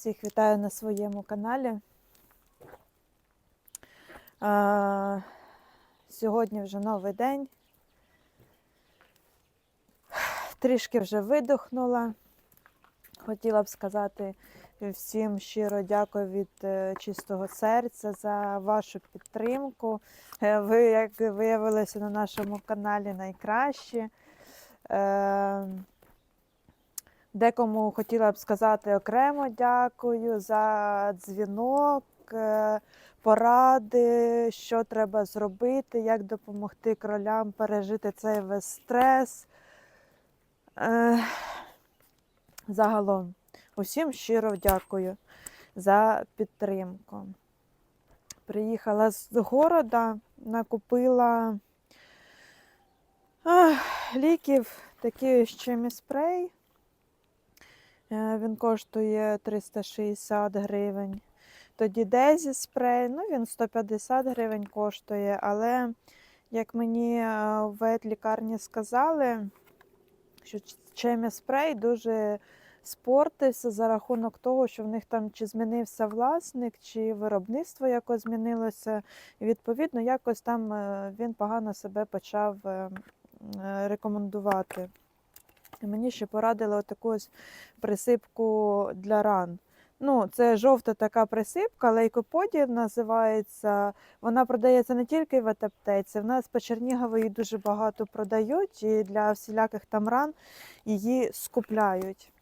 Всіх вітаю на своєму каналі. А, сьогодні вже новий день. Трішки вже видохнула. Хотіла б сказати всім щиро дякую від е, чистого серця за вашу підтримку. Е, Ви, як виявилося на нашому каналі, найкращі. Декому хотіла б сказати окремо дякую за дзвінок, е, поради, що треба зробити, як допомогти кролям пережити цей весь стрес. Е, Загалом, усім щиро дякую за підтримку. Приїхала з города, накупила ах, ліків, такий ще спрей. Е, Він коштує 360 гривень. Тоді Дезі спрей, ну він 150 гривень коштує, але як мені е, в ветлікарні сказали, що чемі спрей дуже спортився за рахунок того, що в них там чи змінився власник, чи виробництво якось змінилося. І відповідно, якось там е, він погано себе почав рекомендувати. Мені ще порадили таку присипку для ран. Ну, це жовта така присипка, лейкоподія називається. Вона продається не тільки в аптеці, в нас по Чернігову її дуже багато продають, і для всіляких там ран її скупляють.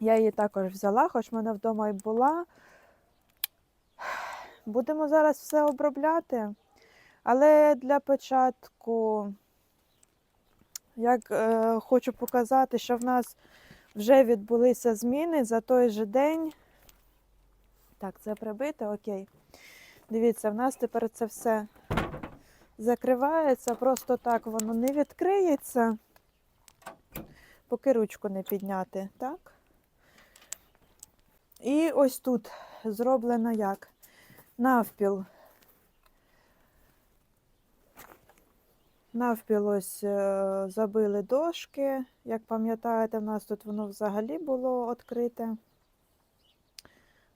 Я її також взяла, хоч в мене вдома і була. Будемо зараз все обробляти. Але для початку як е, хочу показати, що в нас вже відбулися зміни за той же день. Так, це прибите, окей. Дивіться, в нас тепер це все закривається, просто так воно не відкриється, поки ручку не підняти, так? І ось тут зроблено як? Навпіл. Навпіл ось е, забили дошки. Як пам'ятаєте, в нас тут воно взагалі було відкрите.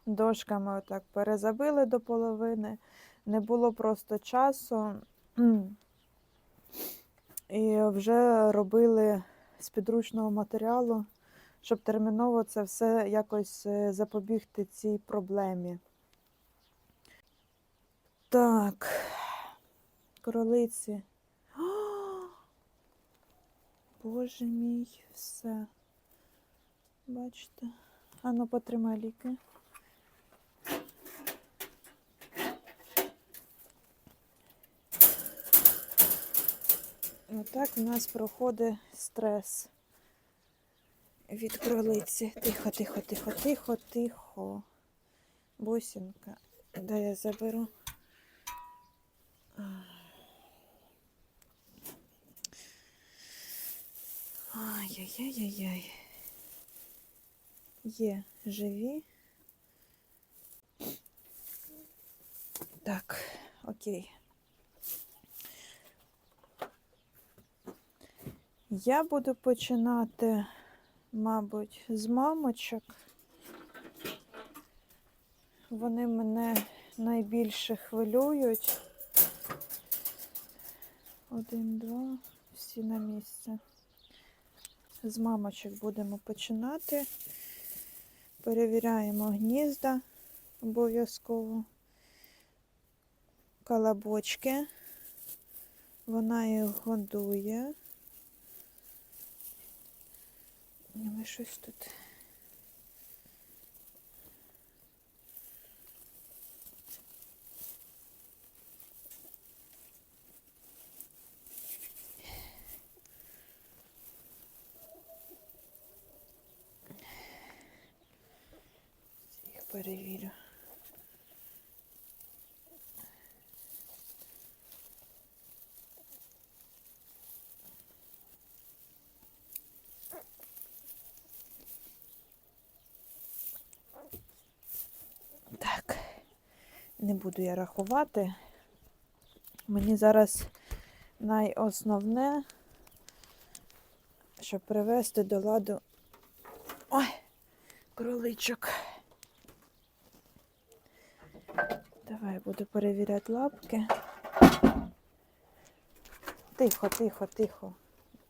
Дошками отак перезабили до половини. Не було просто часу. І вже робили з підручного матеріалу, щоб терміново це все якось е, запобігти цій проблемі. Так, кролиці. Боже мій, все. Бачите? Ану, потримай ліки. Отак у нас проходить стрес від кролиці. Тихо, тихо, тихо, тихо, тихо. Бусинка. Дай я заберу. Ай-яй-яй-яй-яй. Є живі. Так, окей. Я буду починати, мабуть, з мамочок. Вони мене найбільше хвилюють. Один, два, всі на місце. З мамочок будемо починати. Перевіряємо гнізда обов'язково. Колобочки. Вона їх годує. Ми щось тут. Їх перевірю. Так, не буду я рахувати. Мені зараз найосновне, щоб привести до ладу ой, кроличок. Буду перевіряти лапки. Тихо, тихо, тихо.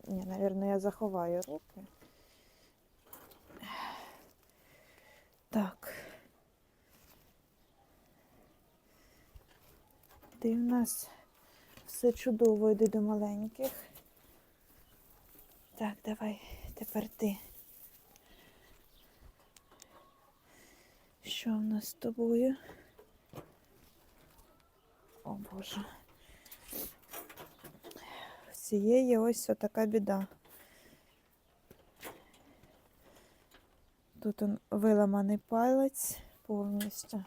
Ні, напевно, я заховаю руки. Так. Ти в нас все чудово йди до маленьких. Так, давай, тепер ти. Що в нас з тобою? О Боже. Цієї ось така біда. Тут он виламаний палець повністю.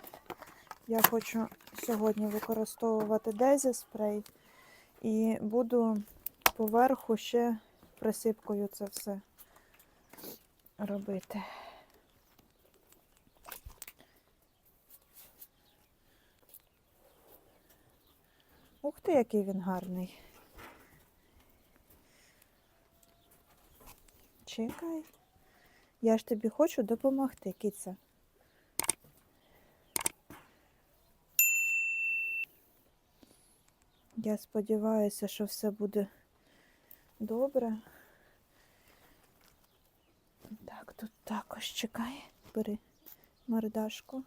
Я хочу сьогодні використовувати Дезі спрей і буду поверху ще присипкою це все робити. Ух ти, який він гарний. Чекай. Я ж тобі хочу допомогти, кіця. Я сподіваюся, що все буде добре. Так, тут також чекай. Бери мордашку.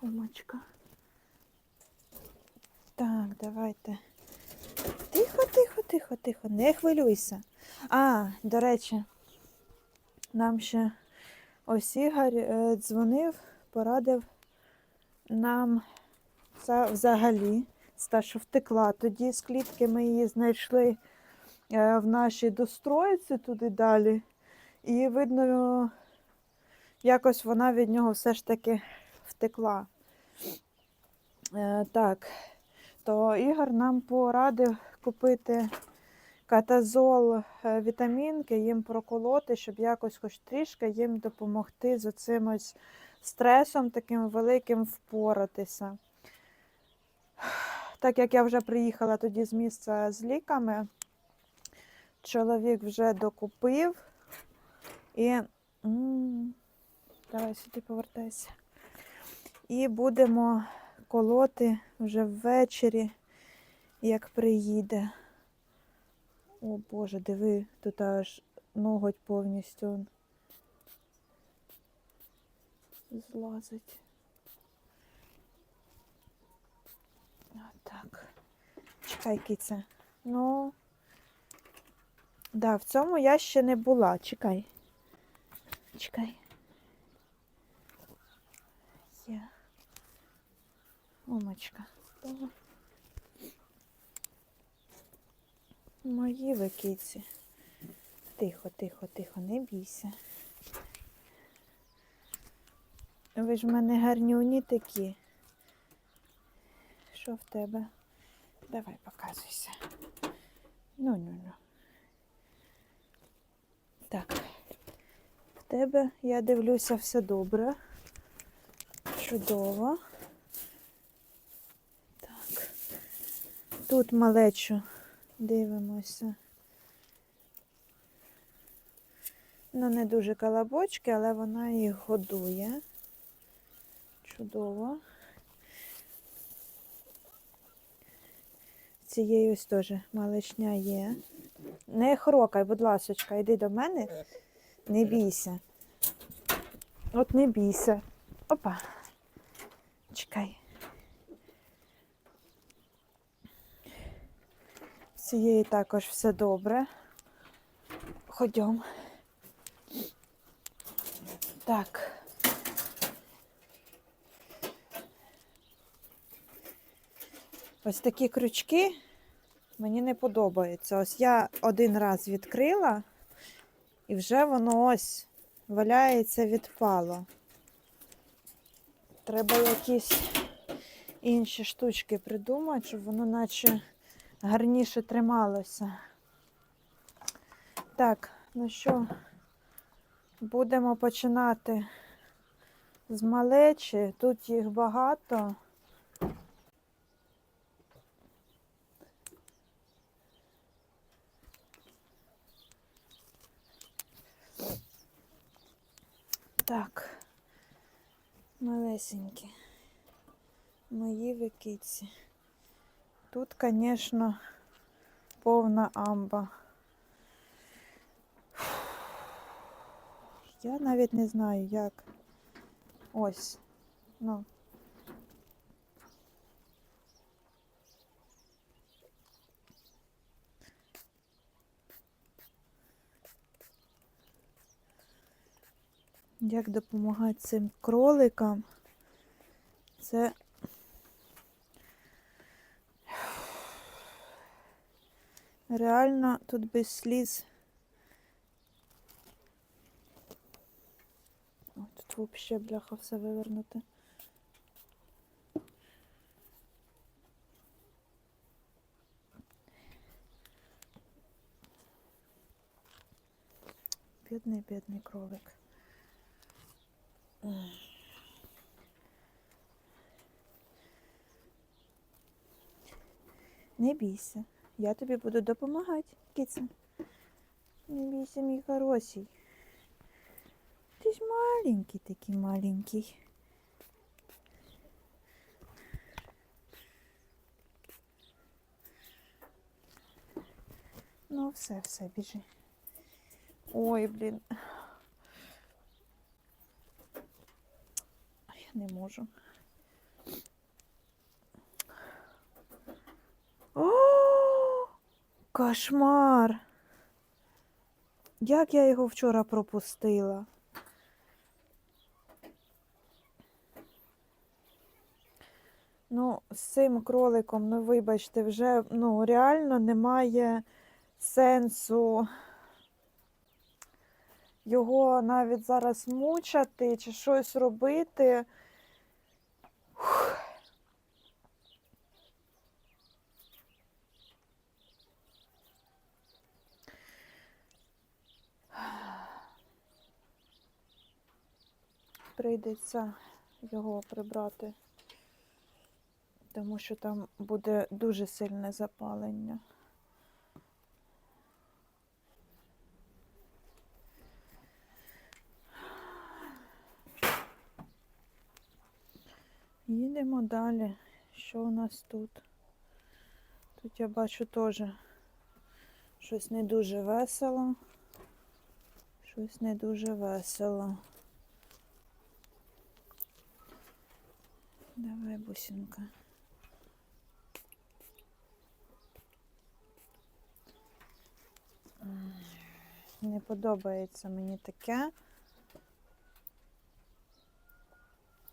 Так. Так, давайте. Тихо, тихо, тихо, тихо, не хвилюйся. А, до речі, нам ще ось Ігор е, дзвонив, порадив нам це взагалі. Та, що втекла тоді з клітки, ми її знайшли е, в нашій достроїці туди далі. І видно, якось вона від нього все ж таки втекла. Е, так, то Ігор нам порадив купити катазол е, вітамінки, їм проколоти, щоб якось хоч трішки їм допомогти з оцим ось стресом таким великим впоратися. Так як я вже приїхала тоді з місця з ліками, чоловік вже докупив і м, давай сюди повертайся. І будемо колоти вже ввечері, як приїде. О Боже, диви, тут аж ноготь повністю злазить. Так. Чекай, кіце. Ну. Да, в цьому я ще не була. Чекай. Чекай. Мамочка. Мої ви кіці. Тихо, тихо, тихо, не бійся. Ви ж в мене гарнюні такі. Що в тебе? Давай показуйся. Ну, ну, ну. Так. В тебе, я дивлюся, все добре. Чудово. Так. Тут малечу дивимося. Ну, не дуже колобочки, але вона їх годує. Чудово. Цієї ось теж маличня є. Не хрокай, будь ласочка, йди до мене. Не бійся. От не бійся. Опа. Чекай. З Цієї також все добре. Ходьом. Так. Ось такі крючки мені не подобаються. Ось я один раз відкрила, і вже воно ось валяється, відпало. Треба якісь інші штучки придумати, щоб воно наче гарніше трималося. Так, ну що, будемо починати з малечі. Тут їх багато. Так. Малесенькі. Мої викиці. Тут, звісно, повна амба. Я навіть не знаю, як. Ось. Ну. Як допомагати цим кроликам? Це реально тут без сліз. О, тут взагалі бляха все вивернуте. Бідний, бідний кролик. Не бійся, я тобі буду допомагати, киця. Не бійся, мій хороший. Ти ж маленький такий маленький. Ну, все, все, біжи. Ой, блін. Я не можу. О, кошмар! Як я його вчора пропустила? Ну, з цим кроликом, ну вибачте, вже ну, реально немає сенсу його навіть зараз мучати чи щось робити. Прийдеться його прибрати, тому що там буде дуже сильне запалення. Їдемо далі. Що у нас тут? Тут я бачу теж щось не дуже весело. Щось не дуже весело. Давай, бусинка. Не подобається мені таке.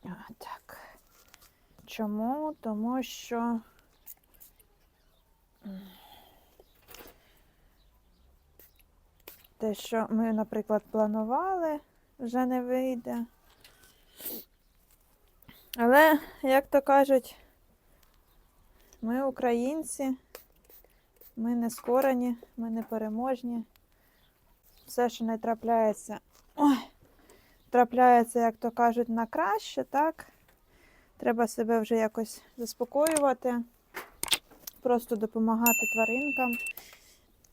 А, так. Чому? Тому що те, що ми, наприклад, планували, вже не вийде. Але, як то кажуть, ми українці, ми не скорені, ми не переможні. Все, що не трапляється, ой, трапляється, як то кажуть, на краще, так? Треба себе вже якось заспокоювати, просто допомагати тваринкам,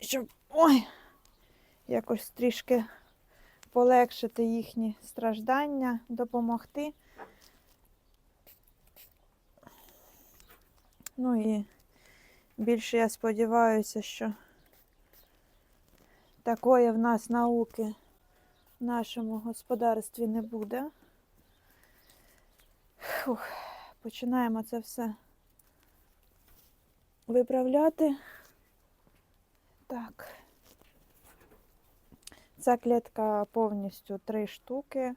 щоб ой, якось трішки полегшити їхні страждання, допомогти. Ну і більше я сподіваюся, що такої в нас науки в нашому господарстві не буде. Фух, починаємо це все виправляти. Так. Ця клітка повністю три штуки.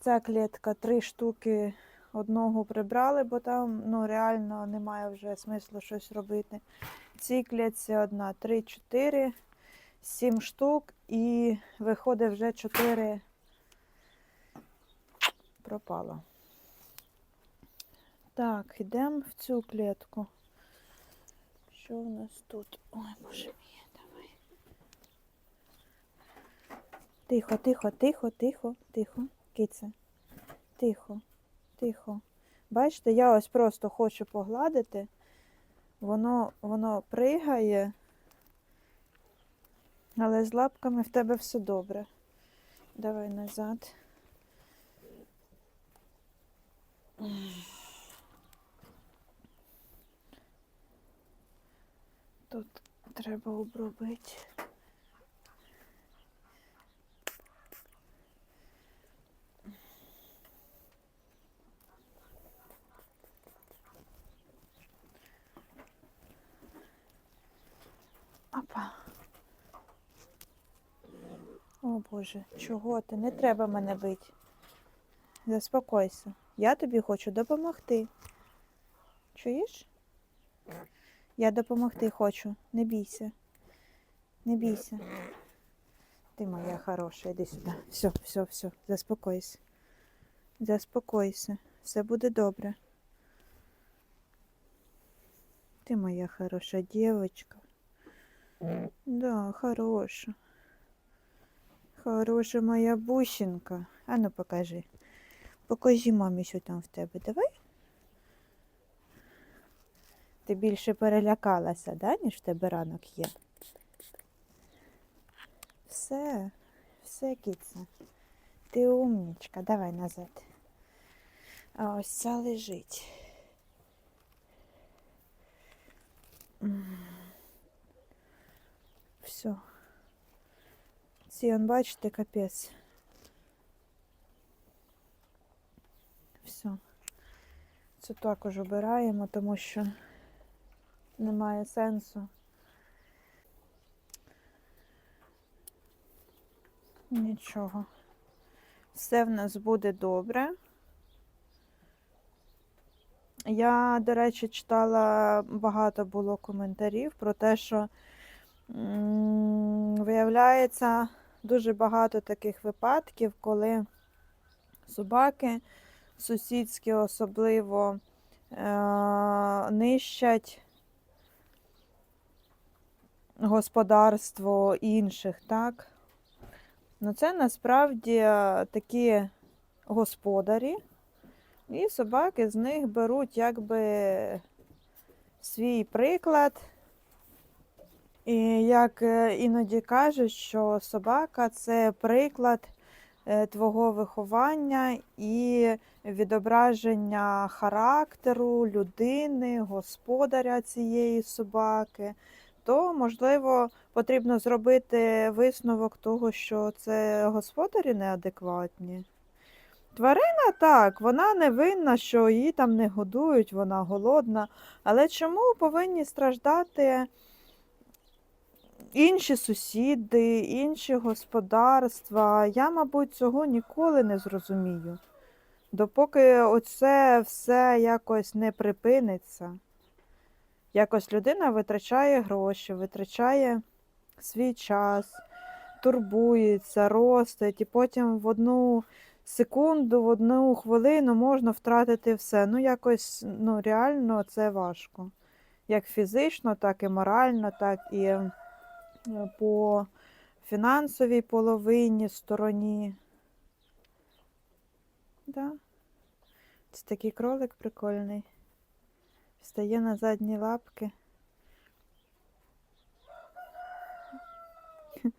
Ця клітка три штуки одного прибрали, бо там ну, реально немає вже смислу щось робити. Цій клітці одна, три, чотири, сім штук і виходить вже чотири пропало. Так, йдемо в цю клітку. Що в нас тут? Ой, боже мій, давай. Тихо, тихо, тихо, тихо, тихо, киця. Тихо, тихо. Бачите, я ось просто хочу погладити. Воно, воно пригає, але з лапками в тебе все добре. Давай назад. Тут треба обробити. Опа. О Боже, чого ти? Не треба мене бити. Заспокойся. Я тобі хочу допомогти. Чуєш? Я допомогти хочу. Не бійся. Не бійся. Ти моя хороша, іди сюди. Все, все, все. Заспокойся. Заспокойся. Все буде добре. Ти моя хороша дівчинка. Да, хороша. Хороша моя бусинка. А ну покажи. Покажи мамі, що там в тебе. Давай. Ти більше перелякалася, да, ніж в тебе ранок є. Все, все, кіця. Ти умнічка, давай назад. А ось ця лежить. Все. Ці, бачите, капець. Все. Це також обираємо, тому що немає сенсу. Нічого. Все в нас буде добре. Я, до речі, читала багато було коментарів про те, що виявляється дуже багато таких випадків, коли собаки сусідські особливо е, нищать господарство інших, так? Ну це насправді е, такі господарі, і собаки з них беруть якби свій приклад. І як е, іноді кажуть, що собака це приклад е, твого виховання і відображення характеру людини, господаря цієї собаки, то, можливо, потрібно зробити висновок того, що це господарі неадекватні. Тварина так, вона не винна, що її там не годують, вона голодна. Але чому повинні страждати інші сусіди, інші господарства? Я, мабуть, цього ніколи не зрозумію. Допоки оце все якось не припиниться. Якось людина витрачає гроші, витрачає свій час, турбується, ростить, і потім в одну секунду, в одну хвилину можна втратити все. Ну, якось ну, реально це важко. Як фізично, так і морально, так і по фінансовій половині, стороні. Да. Це такий кролик прикольний. Встає на задні лапки.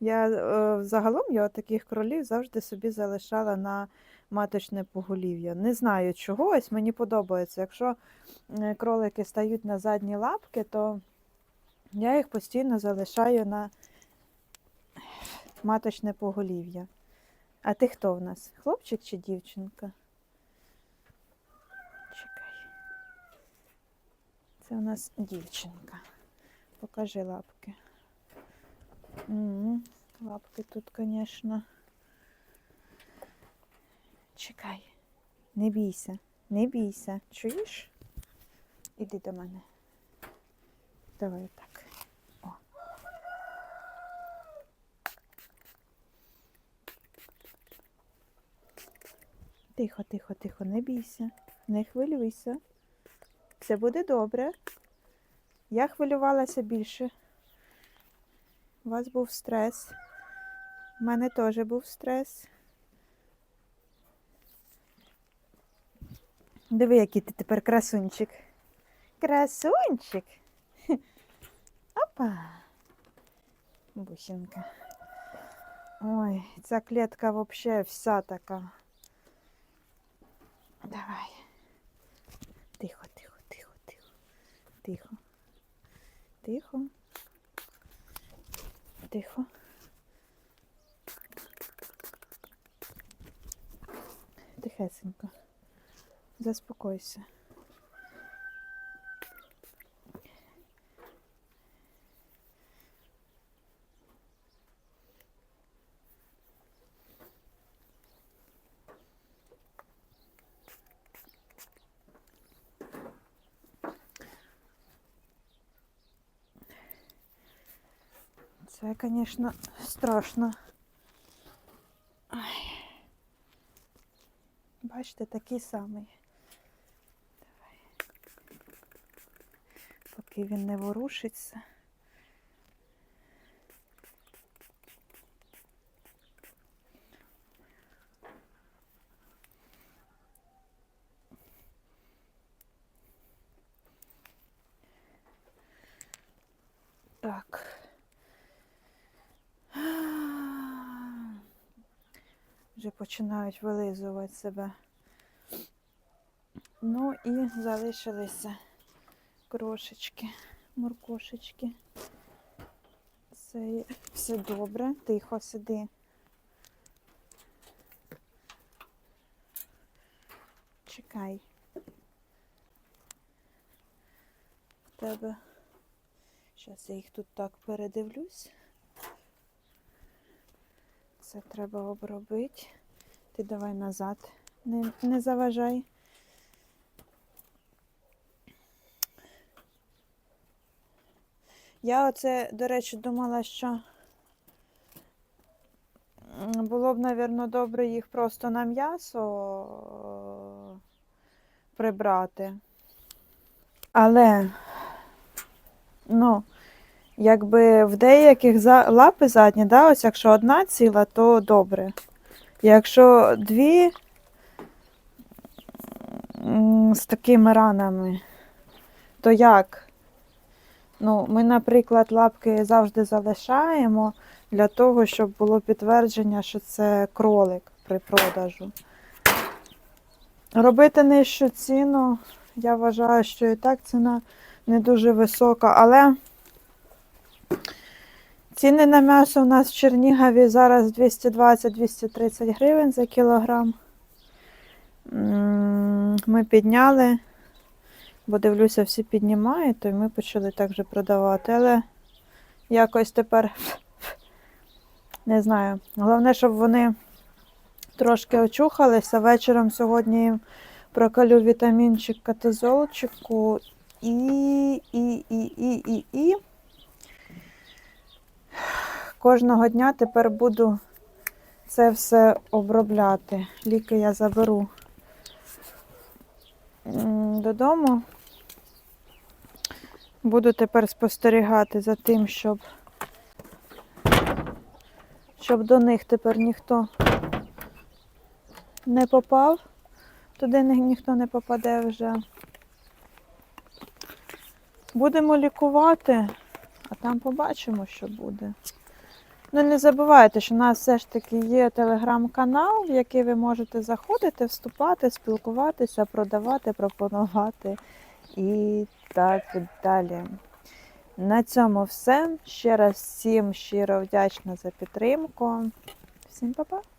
Я е, загалом я таких кролів завжди собі залишала на маточне поголів'я. Не знаю чого, ось мені подобається. Якщо е, кролики стають на задні лапки, то я їх постійно залишаю на маточне поголів'я. А ти хто в нас? Хлопчик чи дівчинка? Чекай. Це у нас дівчинка. Покажи лапки. Лапки тут, звісно. Чекай. Не бійся, не бійся. Чуєш? Іди до мене. Давай так. О. Тихо, тихо, тихо, не бійся, не хвилюйся. Все буде добре. Я хвилювалася більше. У вас був стрес. У мене теж був стрес. Диви, який ти тепер красунчик. Красунчик. Опа. Бусинка. Ой, ця клітка взагалі вся така. Давай. Тихо, тихо, тихо, тихо. Тихо. Тихо. Тихо. Тихесенько. Заспокойся. Це, звісно, страшно. Ай. Бачите, такий самий. Давай. Поки він не ворушиться. Так. Вже починають вилизувати себе. Ну і залишилися крошечки, моркошечки. Є- все добре, тихо сиди. Чекай. В тебе. Зараз я їх тут так передивлюсь. Це треба обробити. Ти давай назад. Не, не заважай. Я оце, до речі, думала, що було б, мабуть, добре їх просто на м'ясо прибрати. Але, ну, якби в деяких за... лапи задні, да, ось якщо одна ціла, то добре. Якщо дві з такими ранами, то як? Ну, ми, наприклад, лапки завжди залишаємо для того, щоб було підтвердження, що це кролик при продажу. Робити нижчу ціну, я вважаю, що і так ціна не дуже висока, але ціни на м'ясо у нас в Чернігові зараз 220-230 гривень за кілограм. Ми підняли, бо дивлюся, всі піднімають, то ми почали так же продавати. Але якось тепер не знаю. Головне, щоб вони трошки очухалися. Вечором сьогодні їм прокалю вітамінчик катезолчику і, і, і, і, і, і. Кожного дня тепер буду це все обробляти. Ліки я заберу додому. Буду тепер спостерігати за тим, щоб, щоб до них тепер ніхто не попав. Туди ні- ніхто не попаде вже. Будемо лікувати, а там побачимо, що буде. Ну, не забувайте, що у нас все ж таки є телеграм-канал, в який ви можете заходити, вступати, спілкуватися, продавати, пропонувати і так далі. На цьому все. Ще раз всім щиро вдячна за підтримку. Всім па-па!